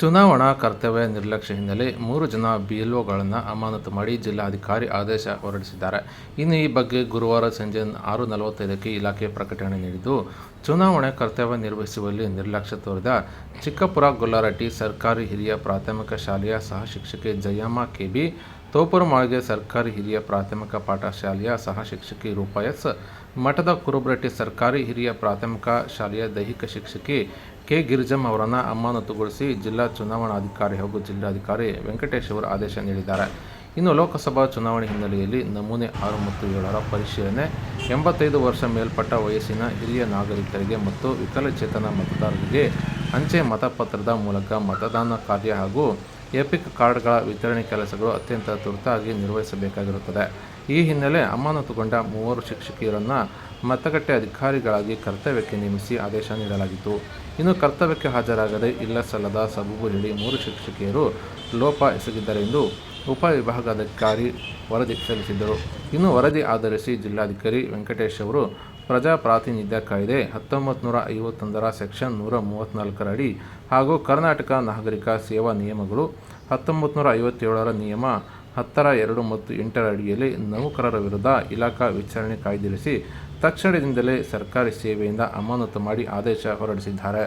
ಚುನಾವಣಾ ಕರ್ತವ್ಯ ನಿರ್ಲಕ್ಷ್ಯ ಹಿನ್ನೆಲೆ ಮೂರು ಜನ ಬಿಎಲ್ಒಗಳನ್ನು ಅಮಾನತು ಮಾಡಿ ಜಿಲ್ಲಾಧಿಕಾರಿ ಆದೇಶ ಹೊರಡಿಸಿದ್ದಾರೆ. ಇನ್ನು ಈ ಬಗ್ಗೆ ಗುರುವಾರ ಸಂಜೆ ಆರು ನಲವತ್ತೈದಕ್ಕೆ ಇಲಾಖೆ ಪ್ರಕಟಣೆ ನೀಡಿದ್ದು, ಚುನಾವಣೆ ಕರ್ತವ್ಯ ನಿರ್ವಹಿಸುವಲ್ಲಿ ನಿರ್ಲಕ್ಷ್ಯ ತೋರಿದ ಚಿಕ್ಕಪುರ ಗೊಲ್ಲಾರಟ್ಟಿ ಸರ್ಕಾರಿ ಹಿರಿಯ ಪ್ರಾಥಮಿಕ ಶಾಲೆಯ ಸಹ ಶಿಕ್ಷಕಿ ಜಯಮ್ಮ ಕೆಬಿ ತೋಪುರಮಾಳ್ಗೆ ಸರ್ಕಾರಿ ಹಿರಿಯ ಪ್ರಾಥಮಿಕ ಪಾಠಶಾಲೆಯ ಸಹ ಶಿಕ್ಷಕಿ ರೂಪಾ ಎಸ್ ಮಠದ ಕುರುಬ್ರಟ್ಟಿ ಸರ್ಕಾರಿ ಹಿರಿಯ ಪ್ರಾಥಮಿಕ ಶಾಲೆಯ ದೈಹಿಕ ಶಿಕ್ಷಕಿ ಕೆ. ಗಿರಿಜಮ್ಮ ಅವರನ್ನು ಅಮಾನತುಗೊಳಿಸಿ ಜಿಲ್ಲಾ ಚುನಾವಣಾಧಿಕಾರಿ ಹಾಗೂ ಜಿಲ್ಲಾಧಿಕಾರಿ ವೆಂಕಟೇಶ್ ಅವರು ಆದೇಶ ನೀಡಿದ್ದಾರೆ. ಇನ್ನು ಲೋಕಸಭಾ ಚುನಾವಣೆ ಹಿನ್ನೆಲೆಯಲ್ಲಿ ನಮೂನೆ ಆರು ಮತ್ತು ಏಳರ ಪರಿಶೀಲನೆ, ಎಂಬತ್ತೈದು ವರ್ಷ ಮೇಲ್ಪಟ್ಟ ವಯಸ್ಸಿನ ಹಿರಿಯ ನಾಗರಿಕರಿಗೆ ಮತ್ತು ವಿಕಲಚೇತನ ಮತದಾರರಿಗೆ ಅಂಚೆ ಮತಪತ್ರದ ಮೂಲಕ ಮತದಾನ ಕಾರ್ಯ ಹಾಗೂ ಎಪಿಕ್ ಕಾರ್ಡ್ಗಳ ವಿತರಣೆ ಕೆಲಸಗಳು ಅತ್ಯಂತ ತುರ್ತಾಗಿ ನಿರ್ವಹಿಸಬೇಕಾಗಿರುತ್ತದೆ. ಈ ಹಿನ್ನೆಲೆ ಅಮಾನತುಗೊಂಡ ಮೂವರು ಶಿಕ್ಷಕಿಯರನ್ನು ಮತಗಟ್ಟೆ ಅಧಿಕಾರಿಗಳಾಗಿ ಕರ್ತವ್ಯಕ್ಕೆ ನೇಮಿಸಿ ಆದೇಶ ನೀಡಲಾಗಿತ್ತು. ಇನ್ನು ಕರ್ತವ್ಯಕ್ಕೆ ಹಾಜರಾಗದೆ ಇಲ್ಲ ಸಲ್ಲದ ಸಬೂಬು ನೀಡಿ ಮೂರು ಶಿಕ್ಷಕಿಯರು ಲೋಪ ಎಸಗಿದ್ದರೆಂದು ಉಪವಿಭಾಗಾಧಿಕಾರಿ ವರದಿ ಸಲ್ಲಿಸಿದ್ದರು. ಇನ್ನು ವರದಿ ಆಧರಿಸಿ ಜಿಲ್ಲಾಧಿಕಾರಿ ವೆಂಕಟೇಶ್ ಅವರು ಪ್ರಜಾಪ್ರಾತಿನಿಧ್ಯ ಕಾಯ್ದೆ ಹತ್ತೊಂಬತ್ತು ನೂರ ಐವತ್ತೊಂದರ ಸೆಕ್ಷನ್ ನೂರ ಮೂವತ್ತ್ನಾಲ್ಕರ ಅಡಿ ಹಾಗೂ ಕರ್ನಾಟಕ ನಾಗರಿಕ ಸೇವಾ ನಿಯಮಗಳು ಹತ್ತೊಂಬತ್ತು ನೂರ ಐವತ್ತೇಳರ ನಿಯಮ ಹತ್ತರ ಎರಡು ಮತ್ತು ಎಂಟರ ಅಡಿಯಲ್ಲಿ ನೌಕರರ ವಿರುದ್ಧ ಇಲಾಖಾ ವಿಚಾರಣೆ ಕಾಯ್ದಿರಿಸಿ ತಕ್ಷಣದಿಂದಲೇ ಸರ್ಕಾರಿ ಸೇವೆಯಿಂದ ಅಮಾನತು ಮಾಡಿ ಆದೇಶ ಹೊರಡಿಸಿದ್ದಾರೆ.